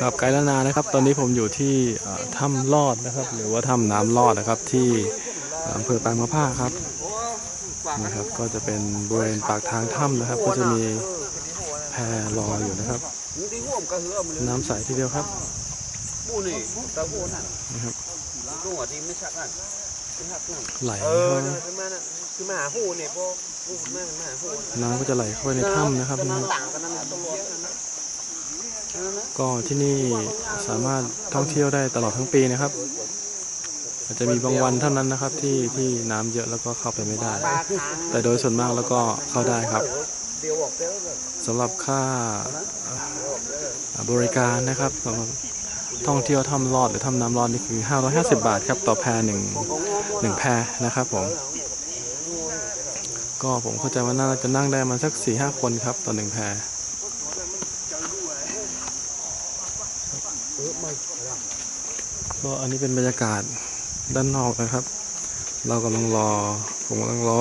กับไกด์ละนานะครับ ตอนนี้ผมอยู่ที่ถ้ำลอดนะครับ หรือว่าถ้ำน้ำลอดนะครับที่อำเภอปางมะผ้าครับนะครับ ก็จะเป็นบริเวณปากทางถ้ำนะครับ ก็จะมีแพรออยู่นะครับ น้ำใสทีเดียวครับ bu này tao bu nè นะครับไหลเข้า này cái mà cái mà hồ này có bu mà mà hồ น้ำก็จะไหลเข้าไปในถ้ำนะครับนะครับ ก็ที่นี่สามารถท่องเที่ยวได้ตลอดทั้งปีนะครับอาจจะมีบางวันเท่านั้นนะครับที่ที่น้ำเยอะแล้วก็เข้าไปไม่ได้ แต่โดยส่วนมากแล้วก็เข้าได้ครับสำหรับค่าบริการนะครับสำหรับท่องเที่ยวถ้ำลอดหรือถ้ำน้ำลอดนี่คือ 550 บาทครับต่อแพหนึ่งหนึ่งแพนะครับผมก็ผมเข้าใจว่าน่าจะนั่งได้มาสัก4-5คนครับต่อหนึ่งแพ ก็อันนี้เป็นบรรยากาศด้านนอกนะครับ เรากำลังรอ ผมกำลังรอ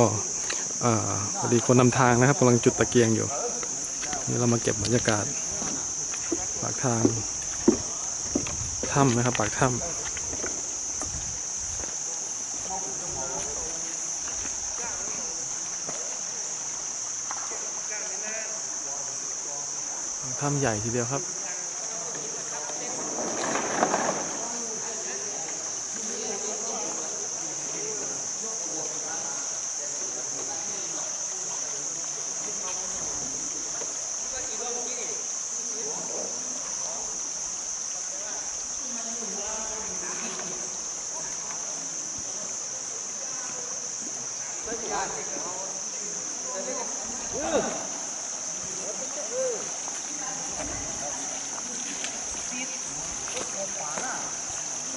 อพอดีคนนำทางนะครับกำลังจุดตะเกียงอยู่ นี่เรามาเก็บบรรยากาศปากทางถ้ำนะครับ ปากถ้ำถ้ำใหญ่ทีเดียวครับ เด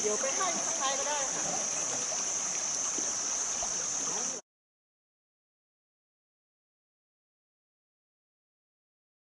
ี๋ย